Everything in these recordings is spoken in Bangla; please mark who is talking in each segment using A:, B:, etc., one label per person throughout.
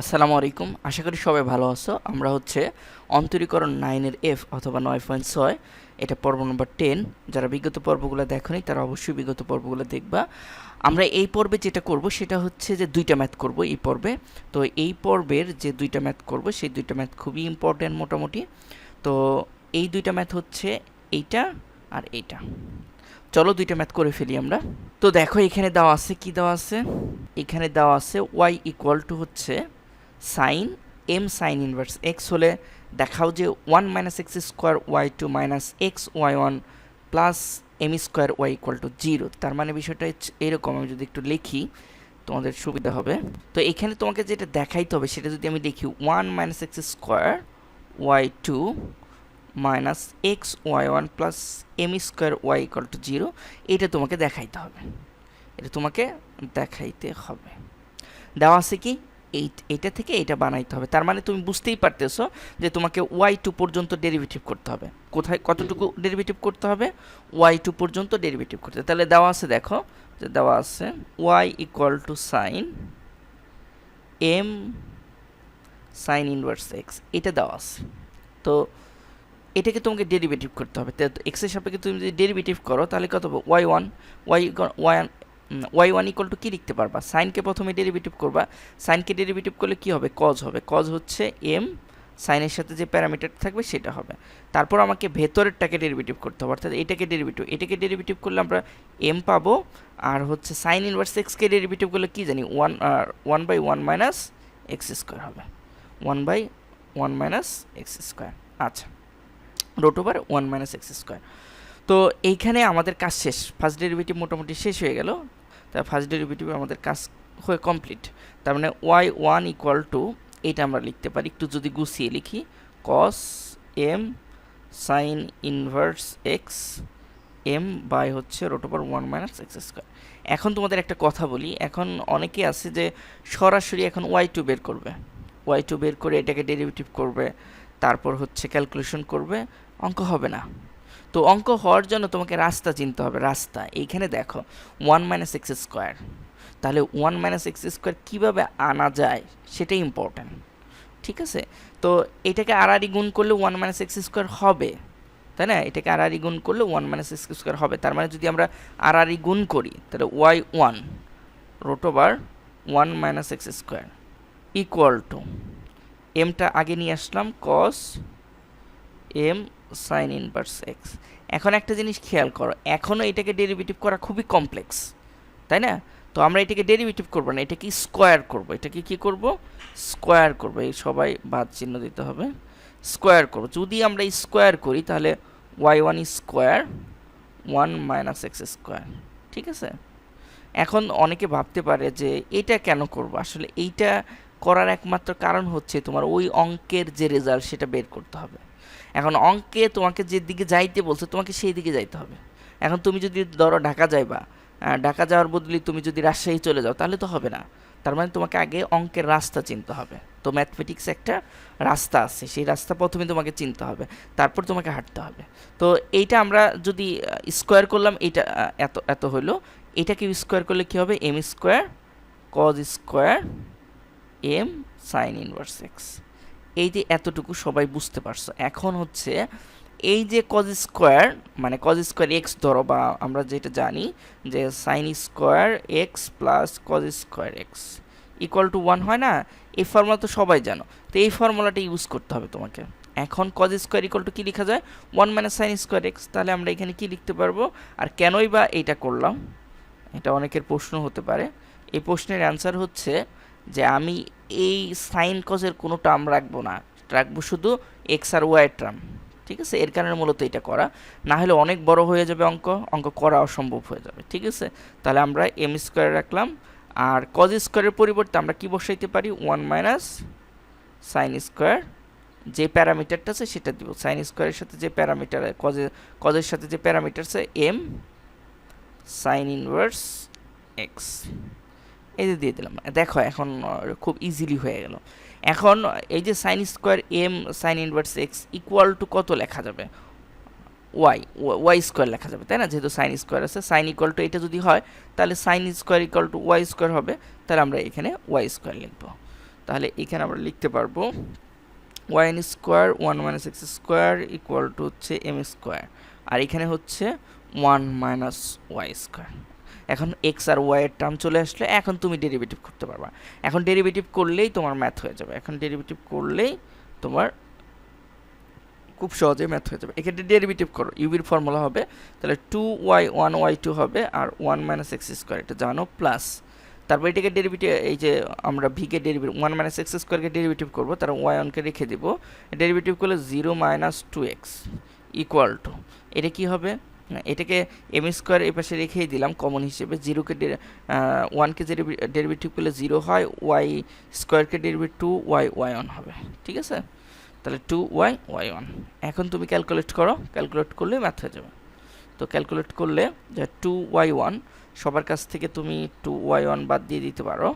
A: আসসালামু আলাইকুম। আশা করি সবাই ভালো আছো। আমরা হচ্ছে অন্তরীকরণ নাইনের এফ অথবা নয় পয়েন্ট ছয় এটা পর্ব নম্বর টেন যারা বিগত পর্বগুলো দেখনি, তারা অবশ্যই বিগত পর্বগুলো দেখবা। আমরা এই পর্বে যেটা করব, সেটা হচ্ছে যে দুইটা ম্যাথ করব এই পর্বে। তো এই পর্বের যে দুইটা ম্যাথ করব, সেই দুইটা ম্যাথ খুবই ইম্পর্ট্যান্ট মোটামুটি। তো এই দুইটা ম্যাথ হচ্ছে এইটা আর এইটা। চলো দুইটা ম্যাথ করে ফেলি আমরা। তো দেখো, এখানে দেওয়া আছে, কি দেওয়া আছে? এখানে দেওয়া আছে ওয়াই ইকুয়াল টু হচ্ছে sine M sine inverse X হলে দেখাও যে one minus X square Y two minus X Y one plus M square Y equal to zero তার মানে বিষয়টা এরকম, আমি যদি একটু লিখি, তোমাদের সুবিধা হবে। তো এখানে তোমাকে যেটা দেখাইতে হবে, সেটা যদি আমি লিখি one minus X square Y two minus X Y one plus M square Y equal to zero এটা তোমাকে দেখাইতে হবে। এটা তোমাকে দেখাইতে হবে। দেওয়া আছে কি? এই এটা থেকে এটা বানাইতে হবে। তার মানে তুমি বুঝতেই পারতেছো যে তোমাকে ওয়াই টু পর্যন্ত ডেরিভেটিভ করতে হবে। কোথায়, কতটুকু ডেরিভেটিভ করতে হবে? ওয়াই টু পর্যন্ত ডেরিভেটিভ করতে হবে। তাহলে দেওয়া আছে দেখো, যে দেওয়া আছে Y equal to sine M sine inverse X, এটা দেওয়া আছে। তো এটাকে তোমাকে ডেরিভেটিভ করতে হবে। তো এক্সের সাপেক্ষে তুমি যদি ডেরিভেটিভ করো, তাহলে কত হবে? Y one, Y Y Y one equal to কী লিখতে পারবা? সাইনকে প্রথমে ডেরিভেটিভ করবা। সাইনকে ডেরিভেটিভ করলে কী হবে? কজ হবে। কজ হচ্ছে এম সাইনের সাথে যে প্যারামিটার থাকবে সেটা হবে। তারপর আমাকে ভেতরেরটাকে ডেরিভেটিভ করতে হবে। অর্থাৎ এটাকে ডেরিভেটিভ এটাকে ডেরিভেটিভ করলে আমরা এম পাবো। আর হচ্ছে সাইন ইনভার্স এক্সকে ডেরিভেটিভ করলে কী জানি? One one by one minus X square হবে। One by one minus X square আচ্ছা। Root over one minus X square তো এইখানে আমাদের কাজ শেষ। ফার্স্ট ডেরিভেটিভ মোটামুটি শেষ হয়ে গেল। তা ফার্স্ট ডেরিভেটিভ আমাদের কাজ হয়ে কমপ্লিট তার মানে ওয়াই ওয়ান ইকুয়াল টু এটা আমরা লিখতে পারি। একটু যদি গুছিয়ে লিখি cos M sine inverse X M by হচ্ছে root over one minus X square এখন তোমাদের একটা কথা বলি, এখন অনেকে আছে যে সরাসরি এখন ওয়াই টু বের করবে। ওয়াই টু বের করে এটাকে ডেরিভেটিভ করবে, তারপর হচ্ছে ক্যালকুলেশন করবে, অঙ্ক হবে না। তো অঙ্ক হওয়ার জন্য তোমাকে রাস্তা চিনতে হবে, রাস্তা। এইখানে দেখো ওয়ান মাইনাস এক্স স্কোয়ার তাহলে ওয়ান মাইনাস এক্স স্কোয়ার কীভাবে আনা যায়, সেটাই ইম্পর্ট্যান্ট ঠিক আছে? তো এটাকে আড়াআড়ি গুণ করলে ওয়ান মাইনাস এক্স স্কোয়ার হবে। তাই না? এটাকে আড়াআড়ি গুণ করলে ওয়ান মাইনাস এক্স স্কোয়ার হবে। তার মানে যদি আমরা আড়াআড়ি গুণ করি, তাহলে Y one root over one minus X square equal to এমটা আগে নিয়ে আসলাম cos M sine inverse X এখন একটা জিনিস খেয়াল করো, এখনও এটাকে ডেরিভেটিভ করা খুবই কমপ্লেক্স তাই না? তো আমরা এটাকে ডেরিভেটিভ করব না, এটাকে স্কোয়ার করব। এটাকে কি করব? স্কোয়ার করব। এই সবাই বাদ চিহ্ন দিতে হবে। স্কোয়ার করব। যদি আমরা স্কোয়ার করি, তাহলে Y one square one minus X square ঠিক আছে? এখন অনেকে ভাবতে পারে যে এটা কেন করব? আসলে এইটা করার একমাত্র কারণ হচ্ছে তোমার ওই অঙ্কের যে রেজাল্ট সেটা বের করতে হবে। এখন অঙ্কে তোমাকে যে দিকে যাইতে বলছে, তোমাকে সেই দিকে যাইতে হবে। এখন তুমি যদি ধরো ঢাকা যাইবা ঢাকা যাওয়ার বদলে তুমি যদি রাজশাহী চলে যাও, তাহলে তো হবে না। তার মানে তোমাকে আগে অঙ্কের রাস্তা চিনতে হবে। তো ম্যাথমেটিক্স একটা রাস্তা আছে, সেই রাস্তা প্রথমে তোমাকে চিনতে হবে, তারপর তোমাকে হাঁটতে হবে। তো এইটা আমরা যদি স্কোয়ার করলাম, এইটা এত এত হলো এটাকে স্কোয়ার করলে কী হবে? M square, cos square, M sine inverse X. এই যে এতটুকু সবাই বুঝতে পারছ। এখন হচ্ছে এই যে কজ স্কোয়ার মানে কজ স্কোয়ার এক্স ধরো বা আমরা যেটা জানি যে sine square X plus cos square X equal to one হয় না? এই ফর্মুলা তো সবাই জানো। তো এই ফর্মুলাটা ইউজ করতে হবে তোমাকে। এখন কজ স্কোয়ার ইকুয়াল টু কী লেখা যায়? One minus sine square X তাহলে আমরা এখানে কি লিখতে পারব? আর কেনই বা এইটা করলাম? এটা অনেকের প্রশ্ন হতে পারে। এই প্রশ্নের অ্যান্সার হচ্ছে যে আমি এই সাইন কজের কোনো টার্ম রাখব না। রাখব শুধু এক্স আর ওয়াই টার্ম ঠিক আছে? এর কারণে মূলত এটা করা। না হলে অনেক বড় হয়ে যাবে অঙ্ক অঙ্ক করা অসম্ভব হয়ে যাবে, ঠিক আছে? তাহলে আমরা এম স্কোয়ার রাখলাম। আর কজ স্কোয়ারের পরিবর্তে আমরা কি বসাইতে পারি? ওয়ান মাইনাস সাইন স্কোয়ার যে প্যারামিটারটা আছে সেটা দিব। সাইন স্কোয়ারের সাথে যে প্যারামিটার কজের কজের সাথে যে প্যারামিটার আছে এম সাইন ইনভার্স এক্স এই যে দিয়ে দিলাম। দেখো এখন খুব ইজিলি হয়ে গেল। এখন এই যে sine square M sine inverse X equal to কত লেখা যাবে? ওয়াই ওয়াই স্কোয়ার লেখা যাবে, তাই না? যেহেতু সাইন স্কোয়ার আছে সাইন ইকুয়াল টু এটা যদি হয়, তাহলে sine square equal to Y square হবে, তাহলে আমরা এখানে ওয়াই স্কোয়ার লিখব। তাহলে এখানে আমরা লিখতে পারব Y one square one minus X square equal to হচ্ছে এম স্কোয়ার আর এখানে হচ্ছে ওয়ান মাইনাস ওয়াই স্কোয়ার এখন এক্স আর ওয়াই এর টার্ম চলে আসলে এখন তুমি ডেরিভেটিভ করতে পারবা। এখন ডেরিভেটিভ করলেই তোমার ম্যাথ হয়ে যাবে। এখন ডেরিভেটিভ করলেই তোমার খুব সহজে ম্যাথ হয়ে যাবে। এক্ষেত্রে ডেরিভেটিভ করো। ইউবির ফর্মুলা হবে, তাহলে two Y one Y two হবে আর ওয়ান মাইনাস এক্স স্কোয়ার এটা জানো প্লাস তারপর এটাকে ডেরিভেটিভ এই যে আমরা ভিকে ডেরিভেটিভ ওয়ান মাইনাস এক্স স্কোয়ারকে ডেরিভেটিভ করব তার ওয়াই ওয়ানকে রেখে দিব। ডেরিভেটিভ করলে zero minus two X equal to এটা কী হবে? এটাকে এম স্কোয়ার এই পাশে রেখেই দিলাম। কমন হিসেবে জিরোকে ওয়ানকে ডেরিভেটিভ করলে জিরো হয় ওয়াই স্কোয়ারকে derivative two Y Y one হবে। ঠিক আছে? তাহলে টু ওয়াই ওয়াই ওয়ান এখন তুমি ক্যালকুলেট করো। ক্যালকুলেট করলে ম্যাথ হয়ে যাবে। তো ক্যালকুলেট করলে যে টু ওয়াই ওয়ান সবার কাছ থেকে তুমি টু ওয়াই ওয়ান বাদ দিয়ে দিতে পারো।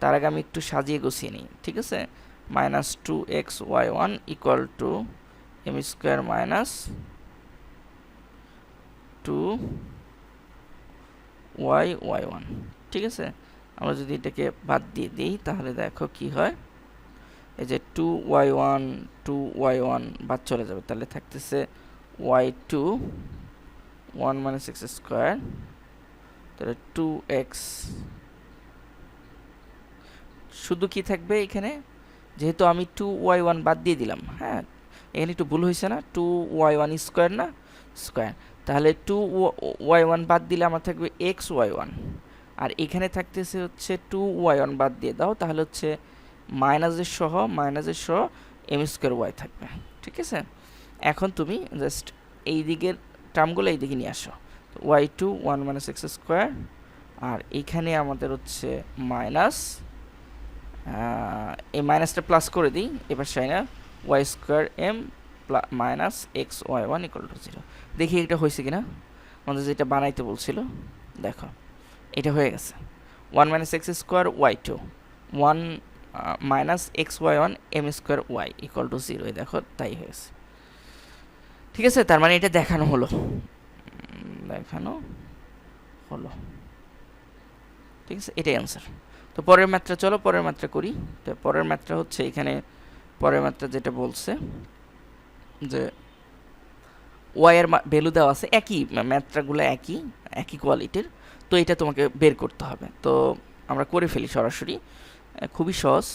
A: তার আগে আমি একটু সাজিয়ে গুছিয়ে নিই। ঠিক আছে? Minus two X Y one equal to M square minus two Y Y one ঠিক আছে? আমরা যদি এটাকে বাদ দিয়ে দিই, তাহলে দেখো কি হয়? এই যে two Y one two Y one বাদ চলে যাবে। তাহলে থাকতেছে Y two one minus X square তাহলে টু এক্স শুধু কি থাকবে এখানে? যেহেতু আমি টু ওয়াই ওয়ান বাদ দিয়ে দিলাম হ্যাঁ? এখানে একটু ভুল হয়েছে না? টু ওয়াই ওয়ান স্কোয়ার না? স্কোয়ার তাহলে টু ওয়াই ওয়ান বাদ দিলে আমার থাকবে এক্স ওয়াই ওয়ান আর এখানে থাকতেছে হচ্ছে টু ওয়াই ওয়ান বাদ দিয়ে দাও, তাহলে হচ্ছে মাইনাসের সহ মাইনাসের সহ এম স্কোয়ার ওয়াই থাকবে, ঠিক আছে? এখন তুমি জাস্ট এই দিকের টার্মগুলো এই দিকে নিয়ে আসো। Y two one minus X square আর এইখানে আমাদের হচ্ছে মাইনাস এই মাইনাসটা প্লাস করে দিই, এবার Saina Y square M minus X Y one equal to zero দেখি এটা হয়েছে কিনা? আমাদের যেটা বানাইতে বলছিল, দেখো, এটা হয়ে গেছে। One minus X square Y two one minus X Y one M square Y equal to zero দেখো, তাই হয়েছে ঠিক আছে? তার মানে এটা দেখানো হলো। দেখানো হলো। ঠিক আছে? এটাই অ্যান্সার তো পরের মাত্রা চলো, পরের মাত্রা করি। তো পরের মাত্রা হচ্ছে এখানে, পরের মাত্রা যেটা বলছে যে ওয়াইয়ের ভ্যালু দেওয়া আছে, একই ম্যাথটাগুলো একই একই কোয়ালিটির তো এটা তোমাকে বের করতে হবে। তো আমরা করে ফেলি সরাসরি। খুবই সহজ।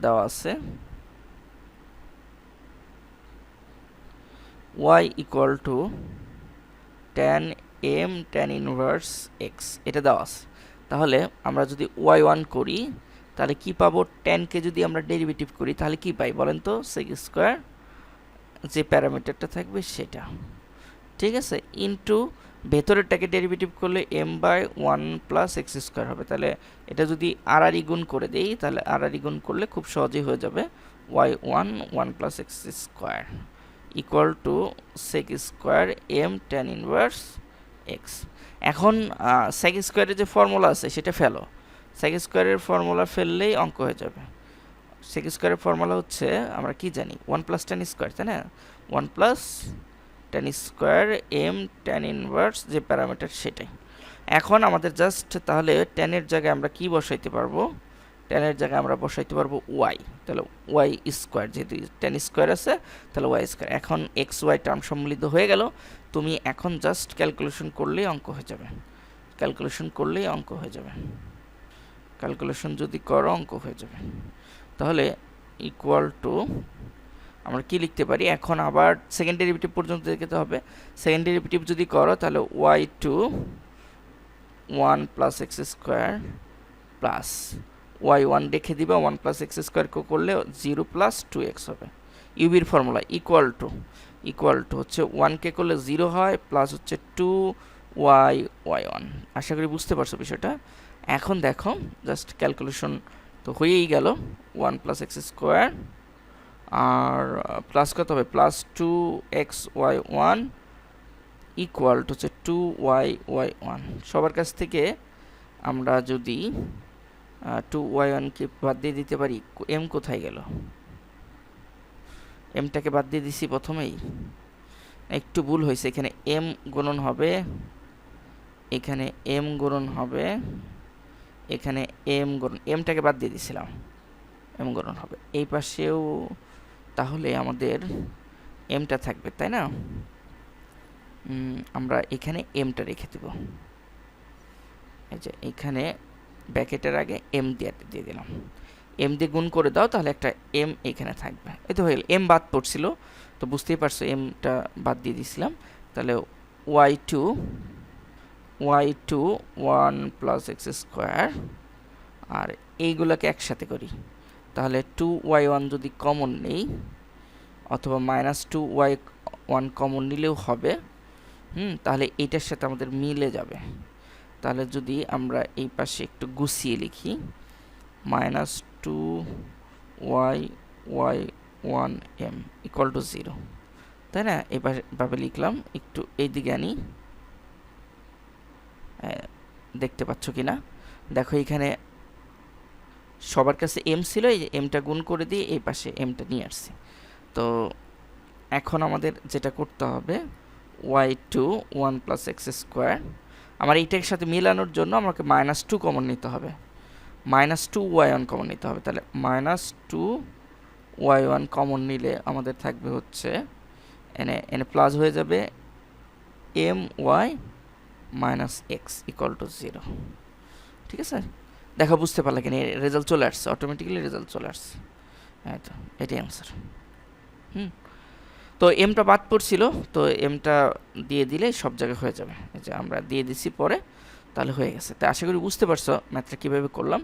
A: দেওয়া আছে। Y equal to tan M tan inverse X এটা দেওয়া আছে। তাহলে আমরা যদি ওয়াই ওয়ান করি তাহলে কি পাবো? টেনকে যদি আমরা ডেরিভেটিভ করি, তাহলে কি পাই বলেন তো? সেক স্কোয়ার যে প্যারামিটারটা থাকবে সেটা। ঠিক আছে? ইন্টু ভেতরেরটাকে ডেরিভেটিভ করলে M by one plus X square হবে। তাহলে এটা যদি আর আর গুণ করে দেই, তাহলে আর আর গুণ করলে খুব সহজেই হয়ে যাবে Y one one plus X square equal to sec square M tan inverse X এখন সেক স্কোয়ারের যে ফর্মুলা আছে, সেটা ফেলো। সেক স্কোয়ারের ফর্মুলা ফেললেই অঙ্ক হয়ে যাবে। সেক স্কোয়ারের ফর্মুলা হচ্ছে, আমরা কি জানি? ওয়ান প্লাস টেন স্কোয়ার তাই না? One plus tan square M tan inverse যে প্যারামিটার সেটাই। এখন আমাদের জাস্ট তাহলে টেনের জায়গায় আমরা কি বসাইতে পারব? টেনের জায়গায় আমরা বসাইতে পারব ওয়াই তাহলে ওয়াই স্কোয়ার যেহেতু টেন স্কোয়ার আছে, তাহলে ওয়াই স্কোয়ার এখন এক্স ওয়াই টার্ম সম্মিলিত হয়ে গেল। তুমি এখন জাস্ট ক্যালকুলেশন করলেই অঙ্ক হয়ে যাবে। ক্যালকুলেশন করলেই অঙ্ক হয়ে যাবে। ক্যালকুলেশন যদি করো অঙ্ক হয়ে যাবে। তাহলে ইকুয়াল টু আমরা কি লিখতে পারি? এখন আবার সেকেন্ড ডেরিভেটিভ পর্যন্ত দেখতে হবে। সেকেন্ড ডেরিভেটিভ যদি করো, তাহলে Y two one plus X square plus Y one রেখে দিবে। ওয়ান প্লাস এক্স স্কোয়ার করলে জিরো প্লাস টু এক্স হবে। ইউবির formula equal to equal to হচ্ছে ওয়ানকে করলে জিরো হয় প্লাস হচ্ছে টু ওয়াই ওয়াই ওয়ান আশা করি বুঝতে পারছ বিষয়টা। এখন দেখো জাস্ট ক্যালকুলেশন তো হয়েই গেল ওয়ান প্লাস এক্স স্কোয়ার আর প্লাস কত হবে? Plus two X Y one equal to হচ্ছে টু ওয়াই ওয়াই ওয়ান সবার কাছ থেকে আমরা যদি টু ওয়াই ওয়ানকে বাদ দিয়ে দিতে পারি এম কোথায় গেল? এমটাকে বাদ দিয়ে দিছি প্রথমেই। একটু ভুল হয়েছে, এখানে এম গুণন হবে, এখানে এম গুণন হবে এখানে এম গণন এমটাকে বাদ দিয়ে দিছিলাম। এম গণন হবে। এই পাশেও তাহলে আমাদের এমটা থাকবে, তাই না? আমরা এখানে এমটা রেখে দেব। এই যে এখানে ব্যাকেটের আগে এম দিয়ে দিয়ে দিলাম। এম দিয়ে গুণ করে দাও, তাহলে একটা এম এখানে থাকবে। এই তো হয়ে গেল। এম বাদ পড়ছিল, তো বুঝতেই পারছ এমটা বাদ দিয়ে দিছিলাম। তাহলে Y two Y two one plus X square আর এইগুলোকে একসাথে করি। তাহলে টু ওয়াই ওয়ান যদি কমন নেই, অথবা minus two Y one common নিলেও হবে, হুম, তাহলে এইটার সাথে আমাদের মিলে যাবে। তাহলে যদি আমরা এই পাশে একটু গুছিয়ে লিখি minus two Y Y one M equal to zero তাই না? এভাবে লিখলাম, একটু এই দিকে আনি। দেখতে পাচ্ছ কি না দেখো এখানে সবার কাছে এম ছিল, এই এমটা গুণ করে দিয়ে এই পাশে এমটা নিয়ে আসছি। তো এখন আমাদের যেটা করতে হবে Y two one plus X square আমার এইটার সাথে মেলানোর জন্য আমাকে মাইনাস টু কমন নিতে হবে। Minus two Y one common নিতে হবে। তাহলে minus two Y one common নিলে আমাদের থাকবে হচ্ছে, এনে এনে প্লাস হয়ে যাবে M Y minus X equal to zero ঠিক আছে? দেখা বুঝতে পারলে কিনা রেজাল্ট চলে আসছে অটোমেটিক্যালি রেজাল্ট চলে আসছে। হ্যাঁ তো, এটাই অ্যান্সার হুম? তো এমটা বাদ পড়ছিল, তো এমটা দিয়ে দিলে সব জায়গায় হয়ে যাবে। এই যে আমরা দিয়ে দিছি পরে, তাহলে হয়ে গেছে। তো আশা করি বুঝতে পারছ ম্যাথটা কীভাবে করলাম।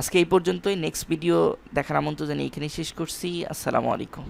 A: আজকে এই পর্যন্তই নেক্সট ভিডিও দেখার আমন্ত্রণ জানিয়ে এখানেই শেষ করছি। আসসালামু আলাইকুম।